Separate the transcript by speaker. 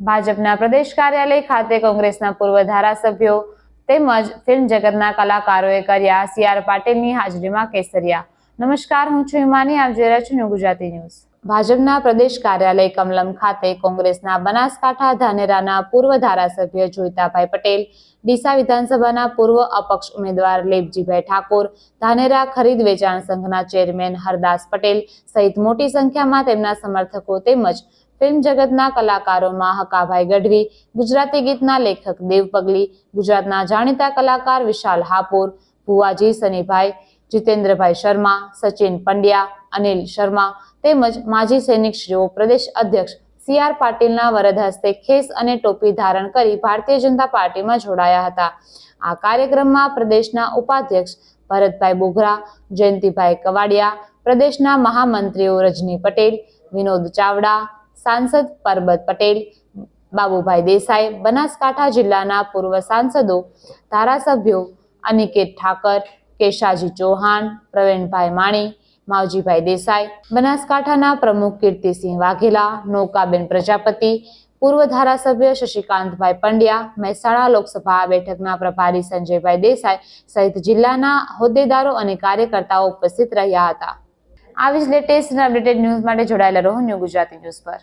Speaker 1: ભાજપના પ્રદેશ કાર્યાલય ખાતે કોંગ્રેસના પૂર્વ ધારાસભ્યો તેમજ ફિલ્મ જગતના કલાકારોએ કર્યા. સી આર પાટીલની હાજરીમાં કેસરિયા. નમસ્કાર, હું છું હિમાની. આપ જોઈ રહ્યા છો ગુજરાતી ન્યૂઝ. ભાજપના પ્રદેશ કાર્યાલય કમલમ ખાતે કોંગ્રેસના બનાસકાંઠા ધાનેરાના પૂર્વ ધારાસભ્ય જોઈતાભાઈ પટેલ, ડીસા વિધાનસભાના પૂર્વ અપક્ષ ઉમેદવાર લેપજીભાઈ ઠાકોર, ધાનેરા ખરીદ વેચાણ સંઘના ચેરમેન હરદાસ પટેલ સહિત મોટી સંખ્યામાં તેમના સમર્થકો તેમજ ફિલ્મ જગતના કલાકારોમાં હકાભાઈ ગઢવી, ગુજરાતી ગીતના લેખક દેવ પગલી, ગુજરાતના જાણીતા કલાકાર વિશાલ હાપુર, ભુવાજી સનીભાઈ, જીતેન્દ્રભાઈ શર્મા, સચિન પંડ્યા અનિલ શર્મા તેમજ માજી સૈનિકશ્રીઓ પ્રદેશ અધ્યક્ષ સી આર પાટીલના વરદ હસ્તે ખેસ અને ટોપી ધારણ કરી ભારતીય જનતા પાર્ટીમાં જોડાયા હતા. આ કાર્યક્રમમાં પ્રદેશના ઉપાધ્યક્ષ ભરતભાઈ બોઘરા જયંતિભાઈ કવાડિયા, પ્રદેશના મહામંત્રીઓ રજની પટેલ, વિનોદ ચાવડા, સાંસદ પરબત પટેલ, બાબુભાઈ દેસાઈ, બનાસકાંઠા જિલ્લાના પૂર્વ સાંસદો, ધારાસભ્યો અનિકેત ઠાકર, કેશાજી ચૌહાણ, પ્રવીણભાઈ માણી માવજીભાઈ દેસાઈ, બનાસકાંઠાના પ્રમુખ કીર્તિસિંહ વાઘેલા, નૌકાબેન પ્રજાપતિ, પૂર્વ ધારાસભ્ય શશિકાંતભાઈ પંડ્યા, મહેસાણા લોકસભા બેઠકના પ્રભારી સંજયભાઈ દેસાઈ સહિત જિલ્લાના હોદ્દેદારો અને કાર્યકર્તાઓ ઉપસ્થિત રહ્યા હતા. આવી જ લેટેસ્ટ અને અપડેટેડ ન્યૂઝ માટે જોડાયેલા રહો ન્યૂ ગુજરાતી ન્યૂઝ પર.